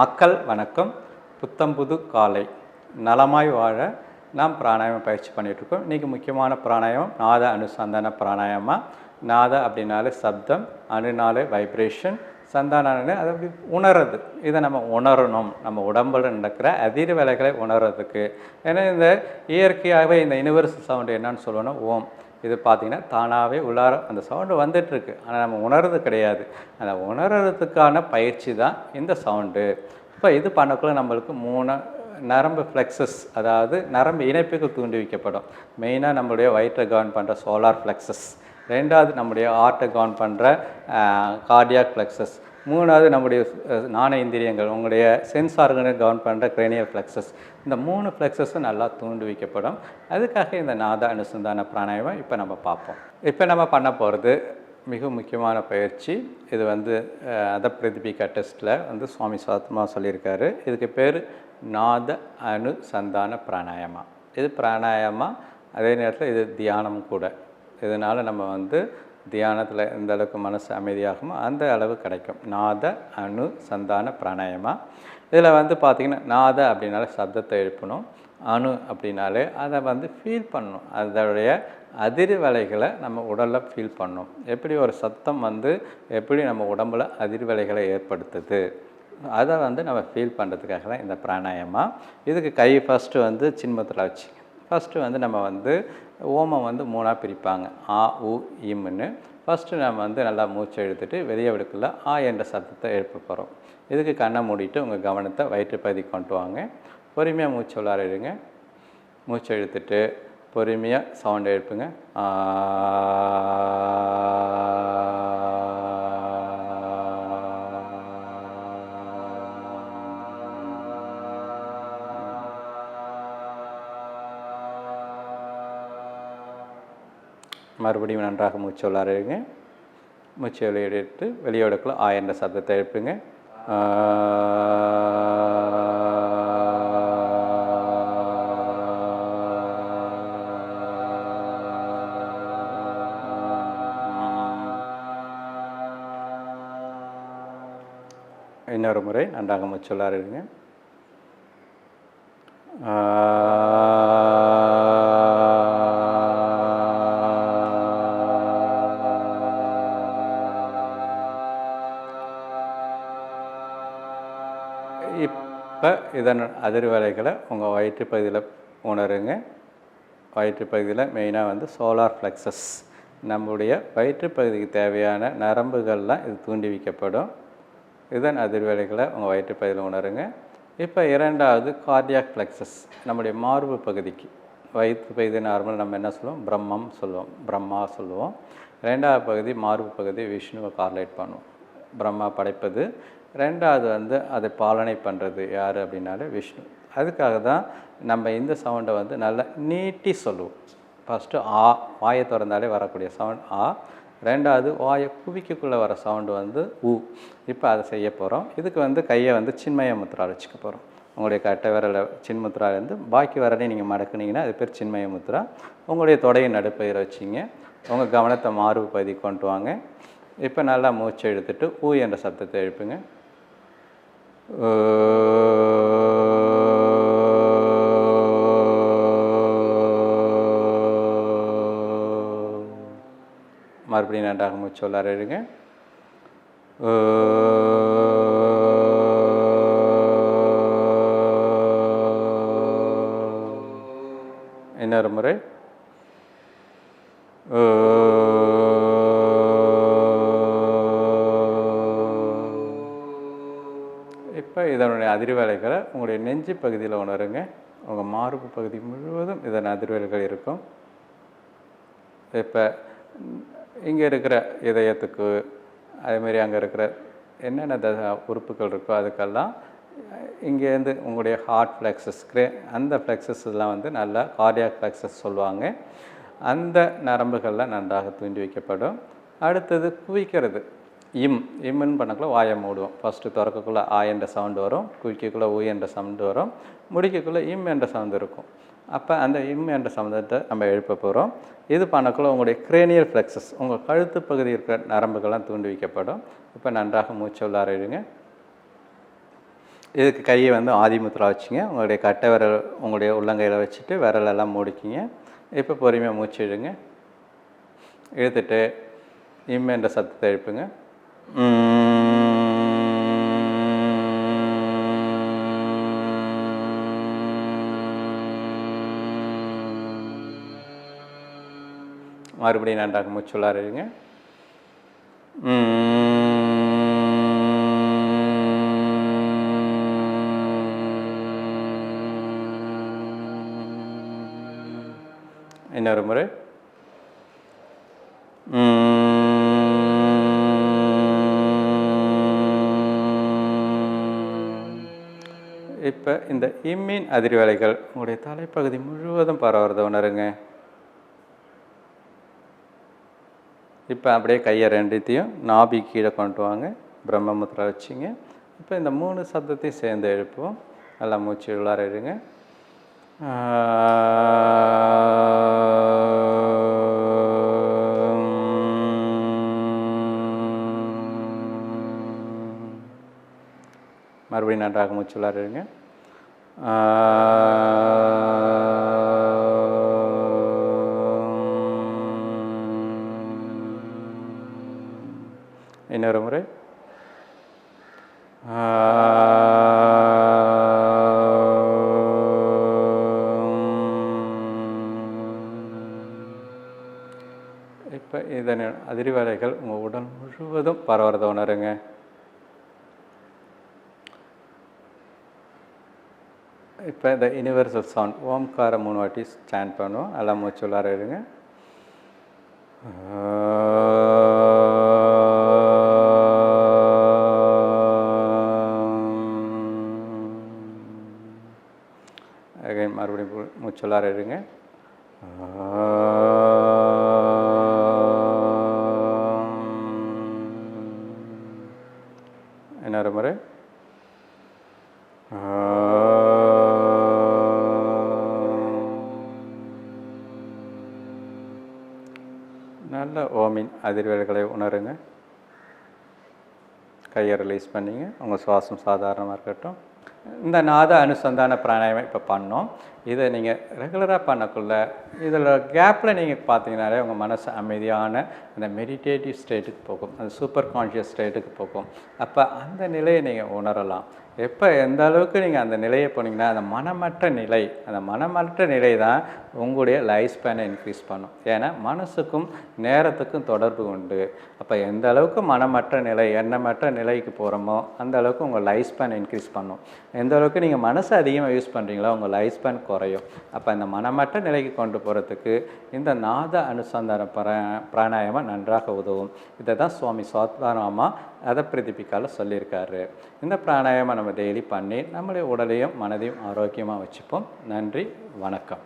மக்கள் வணக்கம். புத்தம்புது காலை. நலமாய் வாழ நாம் பிராணாயாமம் பயிற்சி பண்ணிகிட்ருக்கோம் இருக்கோம் இன்றைக்கி முக்கியமான பிராணாயாமம் நாத அனுசந்தான பிராணாயாமா. நாத அப்படின்னாலே சப்தம் அணுனாலே வைப்ரேஷன் சந்தானே அதை அப்படி உணர்றது. இதை நம்ம உணரணும். நம்ம உடம்புல நடக்கிற அதிர்வலைகளை உணர்றதுக்கு. ஏன்னா இந்த இயற்கையாகவே இந்த யூனிவர்சல் சவுண்டு என்னன்னு சொல்லணும் ஓம். இது பார்த்திங்கன்னா தானாகவே உள்ளார அந்த சவுண்டு வந்துட்டுருக்கு. ஆனால் நம்ம உணர்றது கிடையாது. அந்த உணர்றதுக்கான பயிற்சி தான் இந்த சவுண்டு இப்போ இது பண்ணக்குள்ள நம்மளுக்கு மூணு நரம்பு ஃப்ளெக்ஸஸ் அதாவது நரம்பு இணைப்புகள் தூண்டி வைக்கப்படும் மெயினாக நம்மளுடைய வயிற்றை கவர்ன் பண்ணுற சோலார் ஃப்ளெக்ஸஸ் ரெண்டாவது நம்முடைய ஆர்ட்டை கவர்ன் பண்ணுற கார்டியாக் ஃப்ளெக்ஸஸ் மூணாவது நம்முடைய நாண இந்திரியங்கள் உங்களுடைய சென்ஸ் ஆர்கனை கவர்ன் பண்ணுற கிரேனியல் ஃப்ளெக்ஸஸ் இந்த மூணு ஃப்ளெக்ஸஸும் நல்லா தூண்டி வைக்கப்படும். அதுக்காக இந்த நாத அனுசந்தான பிராணாயாமம் இப்போ நம்ம பார்ப்போம். இப்போ நம்ம பண்ண போகிறது மிக முக்கியமான பயிற்சி. இது வந்து அத பிரதிபிகா டெஸ்ட்டில் வந்து சுவாமி சாத்மா சொல்லியிருக்காரு. இதுக்கு பேர் நாத அனுசந்தான பிராணாயாமா இது பிராணாயாமா அதே நேரத்தில் இது தியானம் கூட. இதனால் நம்ம வந்து தியானத்தில் எந்த அளவுக்கு மனசு அமைதியாகுமோ அந்த அளவு கிடைக்கும். நாத அணு சந்தான பிராணாயமா. இதில் வந்து பார்த்திங்கன்னா நாத அப்படின்னாலே சப்தத்தை எழுப்பணும். அணு அப்படின்னாலே அதை வந்து ஃபீல் பண்ணணும். அதோடைய அதிர்வலைகளை நம்ம உடலில் ஃபீல் பண்ணணும். எப்படி ஒரு சத்தம் வந்து எப்படி நம்ம உடம்புல அதிர்வலைகளை ஏற்படுத்துது? அதை வந்து நம்ம ஃபீல் பண்ணுறதுக்காக தான் இந்த பிராணாயமா. இதுக்கு கை ஃபஸ்ட்டு வந்து சின்மத்தில் வச்சு ஃபஸ்ட்டு வந்து நம்ம வந்து ஓமம் வந்து மூணாக பிரிப்பாங்க. ஆ உ இம்னு. ஃபஸ்ட்டு நம்ம வந்து நல்லா மூச்சை இழுத்துட்டு வெளியே விடுக்கல ஆ என்ற சத்தத்தை எழுப்ப போகிறோம் இதுக்கு கண்ணை மூடிட்டு உங்கள் கவனத்தை வயிற்றுப்பதி கொண்டு வாங்க. பொறுமையாக மூச்சு உள்ளார இருங்க மூச்சு இழுத்துட்டு பொறுமையாக சவுண்ட் எழுப்புங்க. ஆ. மறுபடியும் நன்றாக மூச்சு உள்ளாருங்க மூச்சு வெளியிட்டு வெளியோடக்குள்ள ஆ என்ற சத்தத்தை எழுப்புங்க. இன்னொரு முறை நன்றாக மூச்சு உள்ளாருங்க அப்போ இப்போ இதன் அதிர்வலைகளை உங்கள் வயிற்றுப்பகுதியில் உணருங்க. வயிற்றுப்பகுதியில் மெயினாக வந்து சோலார் ஃப்ளெக்ஸஸ் நம்முடைய வயிற்றுப்பகுதிக்கு தேவையான நரம்புகள்லாம் இது தூண்டி வைக்கப்படும். இதன் அதிர்வலைகளை உங்கள் வயிற்றுப்பகுதியில் உணருங்க. இப்போ இரண்டாவது கார்டியாக் ஃப்ளெக்ஸஸ் நம்முடைய மார்பு பகுதிக்கு. வயிற்று பகுதி நார்மல் நம்ம என்ன சொல்லுவோம்? பிரம்மம் சொல்லுவோம். பிரம்மா சொல்லுவோம். ரெண்டாவது பகுதி மார்பு பகுதி விஷ்ணுவை கார்லேட் பண்ணுவோம் பிரம்மா படைப்பது ரெண்டாவது வந்து அதை பாலனை பண்ணுறது யார் அப்படின்னாலே விஷ்ணு. அதுக்காக தான் நம்ம இந்த சவுண்டை வந்து நல்லா நீட்டி சொல்லுவோம். ஃபஸ்ட்டு ஆ வாயை திறந்தாலே வரக்கூடிய சவுண்ட் ஆ. ரெண்டாவது வாயை குவிக்குள்ளே வர சவுண்டு வந்து ஊ. இப்போ அதை செய்ய போகிறோம் இதுக்கு வந்து கையை வந்து சின்மய முத்ரா வச்சுக்க போகிறோம் உங்களுடைய கட்டை விரலை சின்முத்ராலேருந்து பாக்கி விரலையும் நீங்கள் மடக்குனீங்கன்னா அது பேர் சின்மய முத்ரா. உங்களுடைய தொடையை நடுப்பயிரை வச்சிங்க. உங்கள் கவனத்தை மார்பு பதி கொண்டு வாங்க. இப்போ நல்லா மூச்சு இழுத்துட்டு ஊ என்ற சத்தத்தை எழுப்புங்க. மறுபடியும் நன்றாக மூச்சு உள்ளார இருங்க. இன்னொரு முறை. அதிர்வேலைகளை உங்களுடைய நெஞ்சு பகுதியில் உணருங்க. உங்கள் மார்பு பகுதி முழுவதும் இதன் அதிர்வேலைகள் இருக்கும். இப்போ இங்கே இருக்கிற இதயத்துக்கு அதேமாரி அங்கே இருக்கிற என்னென்ன த உறுப்புகள் இருக்கோ அதுக்கெல்லாம் இங்கேருந்து உங்களுடைய ஹார்ட் ஃப்ளெக்ஸஸ் கிரே அந்த ஃப்ளெக்ஸஸ்லாம் வந்து நல்லா கார்டியாக் ஃப்ளெக்ஸஸ் சொல்லுவாங்க. அந்த நரம்புகள்லாம் நன்றாக தூண்டி வைக்கப்படும். அடுத்தது குவிக்கிறது. இம் இம்முன்னு பண்ணக்குள்ள வாயை மூடுவோம். ஃபஸ்ட்டு திறக்கக்குள்ளே ஆ என்ற சவுண்டு வரும் குவிக்கக்குள்ளே ஊ என்ற சவுண்டு வரும் முடிக்கக்குள்ளே இம் என்ற சவுண்டு இருக்கும். அப்போ அந்த இம் என்ற சம்மந்தத்தை நம்ம எழுப்ப போகிறோம் இது பண்ணக்குள்ள உங்களுடைய கிரேனியல் ஃப்ளெக்ஸஸ் உங்கள் கழுத்து பகுதி இருக்கிற நரம்புகள்லாம் தூண்டி வைக்கப்படும். இப்போ நன்றாக மூச்சு உள்ளார இதுக்கு கையை வந்து ஆதிமுத்திரா வச்சுங்க. உங்களுடைய கட்டை விரல் உங்களுடைய உள்ளங்கையில் வச்சுட்டு விரலெல்லாம் மூடிக்கிங்க. இப்போ பொறுமையாக மூச்சு இழுங்க. இழுத்துட்டு இம் என்ற சத்தத்தை எழுப்புங்க. மறுபடியும் நன்றாக மூச்சுள்ளார் இருங்க. இன்னொரு முறை. இப்போ இந்த இம்மின் அதிர்வலைகள் உங்களுடைய தலைப்பகுதி முழுவதும் பரவுறதை உணருங்க. இப்போ அப்படியே கையை ரெண்டுத்தையும் நாபி கீழே கொண்டு வாங்க. பிரம்மமுத்திரா வச்சுங்க. இப்போ இந்த மூணு சப்தத்தையும் சேர்ந்து எழுப்புவோம். நல்லா மூச்சு உள்ளார இருங்க மறுபடியும் நன்றாக மூச்சு உள்ளார இருங்க இன்னொரு முறை? இப்போ இதன் அதிர்வலைகள் உங்கள் உடல் முழுவதும் பரவுறதை உணருங்க. இப்போ இந்த யூனிவர்சல் சவுண்ட் ஓம்காரை மூணு வாட்டி ஸ்டாண்ட் பண்ணுவோம் நல்லா மூச்சு உள்ளார இருங்க அகைன் மறுபடியும் மூச்சுள்ளார இருங்க நல்ல ஓமின் அதிர்வலைகளை உணருங்க. கையை ரிலீஸ் பண்ணிங்க. உங்கள் சுவாசம் சாதாரணமாக இருக்கட்டும். இந்த நாத அனுசந்தான பிராணாயமம் இப்போ பண்ணோம். இதை நீங்கள் ரெகுலராக பண்ணக்குள்ள இதில் கேப்பில் நீங்கள் பார்த்தீங்கனாலே உங்கள் மனசு அமைதியான அந்த மெடிடேட்டிவ் ஸ்டேட்டுக்கு போகும். அந்த சூப்பர் கான்ஷியஸ் ஸ்டேட்டுக்கு போகும். அப்போ அந்த நிலையை நீங்கள் உணரலாம். எப்போ எந்த அளவுக்கு நீங்கள் அந்த நிலையை போனீங்கன்னா அந்த மனமற்ற நிலை அந்த மனமற்ற நிலை தான் உங்களுடைய லைஃப் ஸ்பேனை இன்க்ரீஸ் பண்ணும். ஏன்னா மனசுக்கும் நேரத்துக்கும் தொடர்பு உண்டு. அப்போ எந்த அளவுக்கு மனமற்ற நிலை எண்ணமற்ற நிலைக்கு போகிறோமோ அந்த அளவுக்கு உங்கள் லைஃப் ஸ்பேன் இன்க்ரீஸ் பண்ணும். எந்த அளவுக்கு நீங்கள் மனசை அதிகமாக யூஸ் பண்ணுறீங்களோ உங்கள் லைஃப் ஸ்பேன் குறையும். அப்போ இந்த மனமற்ற நிலைக்கு கொண்டு போகிறதுக்கு இந்த நாத அனுசந்தான பிரா பிராணாயாமம் நன்றாக உதவும். இதை தான் சுவாமி சாத்வாராமா அதை பிரதிபிக்கால சொல்லியிருக்காரு. இந்த பிராணாயமம் நம்ம டெய்லி பண்ணி நம்மளுடைய உடலையும் மனதையும் ஆரோக்கியமாக வச்சுப்போம். நன்றி வணக்கம்.